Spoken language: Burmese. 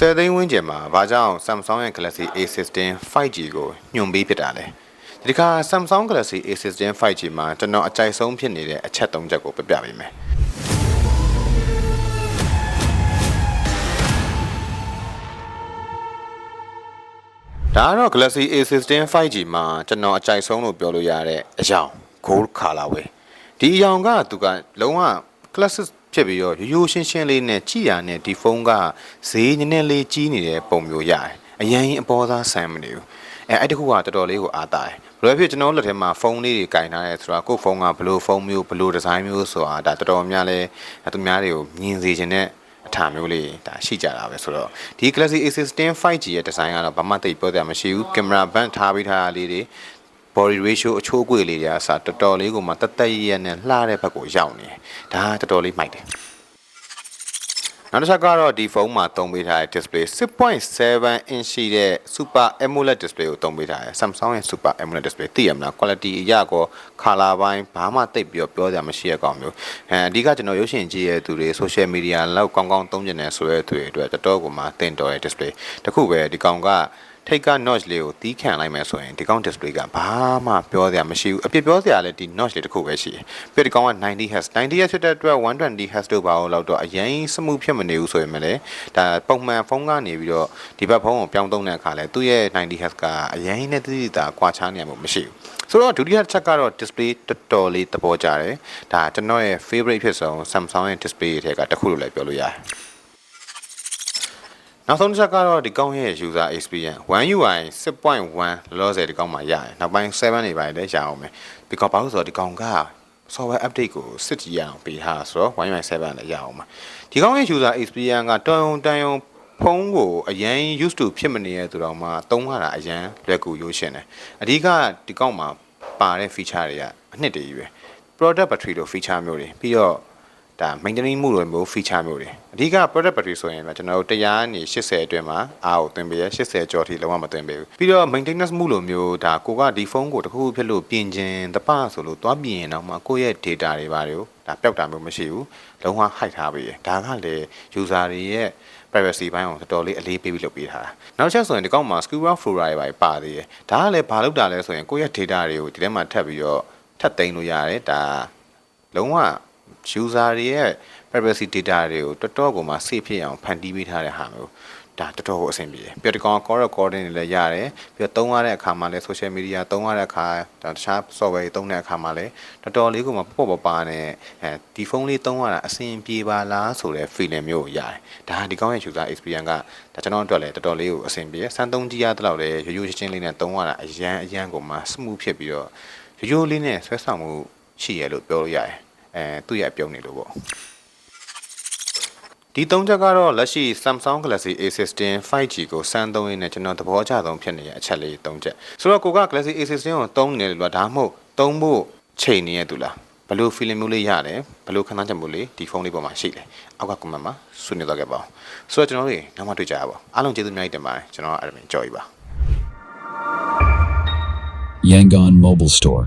ဆယ်သိန်းဝန်းကျင်မှာဘာကြောင့် Samsung ရဲ့ Galaxy A16 5G ကိုညွှန်ပေးဖြစ်တာလဲဒီတစ်ခါ Samsung Galaxy A16 5G မှာကျွန်တော်အကြိုက်ဆုံးဖြစ်နေတဲ့အချက်၃ချက်ကိုပြပြပေးမယ်ဒါကတော့ Galaxy A16 5G မှာကျွန်တော်အကြိုက်ဆုံးလို့ပြောလို့ရတဲ့အယောင် gold color ပဲဒီအယောင်ကသူကလုံးဝ classic ဖြစ်ပြီးတော့ရိုးရိုးရှင်းရှင်းလေးနဲ့ကြည်ရနဲ့ဒီဖုန်းကဈေးနည်းနည်းလေးကြီးနေတဲ့ပုံမျိုးရတယ်အရင်အပေါ်သားဆန်မနေဘူးအဲအဲ့တခုကတော်တော်လေးကိုအားတာတယ်ဘယ်လိုဖြစ်ကျွန်တော်တို့လက်ထဲမှာဖုန်းလေးတွေကင်ထားရဲဆိုတာကိုယ့်ဖုန်းကဘယ်လိုဖုန်းမျိုးဘယ်လိုဒီဇိုင်းမျိုးဆိုတာဒါတော်တော်များလဲသူများတွေကိုမြင်စေခြင်းနဲ့အထာမျိုးလေးဒါရှိကြတာပဲဆိုတော့ဒီ Galaxy A16 5G ရဲ့ဒီဇိုင်းကတော့ဘာမှသိပ်ပြောစရာမရှိဘူးကင်မရာဘန့်ထားပေးထားတာလေးတွေ body ratio အချိုးအကွေလေးတွေအစားတော်တော်လေးကိုမှတက်တက်ရရနဲ့လှတဲ့ဘက်ကိုရောက်နေတယ်ဒါကတော်တော်လေးမိုက်တယ်နောက်တစ်ချက်ကတော့ဒီဖုန်းမှာသုံးပေးထားတဲ့ display 6.7 inch ရှိတဲ့ Super AMOLED display ကိုသုံးပေးထားတယ် Samsung ရဲ့ Super AMOLED display သိရမလား quality အရကော color ဘိုင်းဘာမှတိတ်ပြီးတော့ပြောစရာမရှိတဲ့ကောင်မျိုးအဲအဓိကကျွန်တော်ရုပ်ရှင်ကြည့်ရတဲ့သူတွေ social media လောက်ကောင်းကောင်းသုံးကျင်နေဆိုတဲ့သူတွေအတွက်တော်တော်ကိုမှတင်တော်တဲ့ display တခုပဲဒီကောင်က ထိတ်က notch လေးကိုတီးခံလိုက်မယ်ဆိုရင်ဒီကောင် display ကဘာမှပြောစရာမရှိဘူးအပြစ်ပြောစရာလည်းဒီ notch လေးတစ်ခုပဲရှိတယ်ပြီးတော့ဒီကောင်က 90Hz 90Hz ဖြစ်တဲ့အတွက် 120Hz တို့ပါအောင်လောက်တော့အရင်စမှုဖြစ်မနေဘူးဆိုရင်မလည်းဒါပုံမှန်ဖုန်းကနေပြီးတော့ဒီဘက်ဖုန်းကိုပြောင်းသုံးတဲ့အခါလဲသူ့ရဲ့ 90Hz ကအရင်နဲ့တိတိတာကွာခြားနေမှာမရှိဘူးဆိုတော့ဒုတိယချက်ကတော့ display တော်တော်လေးသဘောကျတယ်ဒါကျွန်တော်ရဲ့ favorite ဖြစ်ဆုံး Samsung ရဲ့ display တွေထဲကတစ်ခုလို့လည်းပြောလို့ရတယ် နောက်ဆုံးတစ်ချက်ကတော့ဒီကောင်းရဲ့ user experience One UI 6.1လောလောဆယ်ဒီကောင်းမှာရတယ်နောက်ပိုင်း7တွေပါတယ်လည်းရအောင်မယ်ဒီကောင်းဘာလို့ဆိုတော့ဒီကောင်းက software update ကိုစစ်ကြည့်ရအောင်ပေးထားဆိုတော့ One UI 7လည်းရအောင်မှာဒီကောင်းရဲ့ user experience ကတန်ုံတန်ုံဖုန်းကိုအရင် used to ဖြစ်မနေရတဲ့သူတော်မှသုံးရတာအရင်လွယ်ကူရိုးရှင်းတယ်အဓိကဒီကောင်းမှာပါတဲ့ feature တွေကအနှစ်တည်းကြီးပဲ product battery လို့ feature မျိုးတွေပြီးတော့ ဒါ maintenance မှုလိုမျိုး feature မျိုးတွေအဓိက product battery ဆိုရင်ကျွန်တော်တို့တရားနေ80အတွင်းမှာအားကိုသွင်းပေးရ80ကျော်ထိလုံးဝမသွင်းပေးဘူးပြီးတော့ maintenance မှုလိုမျိုးဒါကိုကဒီဖုန်းကိုတစ်ခုခုဖြစ်လို့ပြင်ခြင်းတပဆိုလို့သွားပြင်ရင်တော့မှကိုယ့်ရဲ့ data တွေပါတွေကိုဒါပျောက်တာမျိုးမရှိဘူးလုံးဝ hide ထားပေးရဒါကလေ user တွေရဲ့ privacy ဘိုင်းကိုတော်တော်လေးအလေးပေးပြီးလုပ်ပေးထားတာနောက်ချက်ဆိုရင်ဒီကောက်မှာ Scuba Flora တွေပါပါသေးတယ်ဒါကလည်းဘာလုပ်တာလဲဆိုရင်ကိုယ့်ရဲ့ data တွေကိုဒီထဲမှာထပ်ပြီးတော့ထပ်သိမ်းလို့ရတယ်ဒါလုံးဝ user တွေရဲ့ privacy data တွေကိုတော်တော်ကိုမှ safe ဖြစ်အောင်ဖန်တီးပေးထားတဲ့ဟာမျိုးဒါတော်တော်ကိုအဆင်ပြေတယ်ပြီးတော့ဒီကောင် call recording တွေလည်းရတယ်ပြီးတော့သုံးရတဲ့အခါမှာလည်း social media သုံးရတဲ့အခါဒါတခြား software တွေသုံးတဲ့အခါမှာလည်းတော်တော်လေးကိုမှပေါ့ပေါ့ပါနဲ့အဲဒီဖုန်းလေးသုံးရတာအဆင်ပြေပါလားဆိုတဲ့ feeling မျိုးကိုရတယ်ဒါဒီကောင်ရဲ့ user experience ကဒါကျွန်တော်အတွက်လည်းတော်တော်လေးကိုအဆင်ပြေစမ်းသုံးကြည့်ရတဲ့လောက်လည်းရိုးရိုးချင်းချင်းလေးနဲ့သုံးရတာအရန်အရန်ကိုမှ smooth ဖြစ်ပြီးတော့ရိုးရိုးလေးနဲ့ဆွဲဆောင်မှုရှိရလို့ပြောလို့ရတယ် အဲသူ့ရဲ့အပြုံးနေလို့ပေါ့ဒီသုံးချက်ကတော့လက်ရှိ Samsung Galaxy A16 5G ကိုစမ်းသုံးရင်းနဲ့ကျွန်တော်သဘောကျဆုံးဖြစ်နေတဲ့အချက်လေးသုံးချက်ဆိုတော့ကိုက Galaxy A16 ကိုသုံးနေတယ်လို့ဒါမှမဟုတ်သုံးဖို့ချိန်နေရတူလားဘယ်လို feeling မျိုးလေးရတယ်ဘယ်လိုခံစားချက်မျိုးလေးဒီဖုန်းလေးပေါ်မှာရှိလဲအောက်က comment မှာဆွေးနွေးသွားခဲ့ပါအောင်ဆိုတော့ကျွန်တော်တို့နောက်မှတွေ့ကြရပါအားလုံးကျေးဇူးအများကြီးတင်ပါတယ်ကျွန်တော်အဲ့ဒါမျိုးကြော်ရပါ Yangon Mobile Store.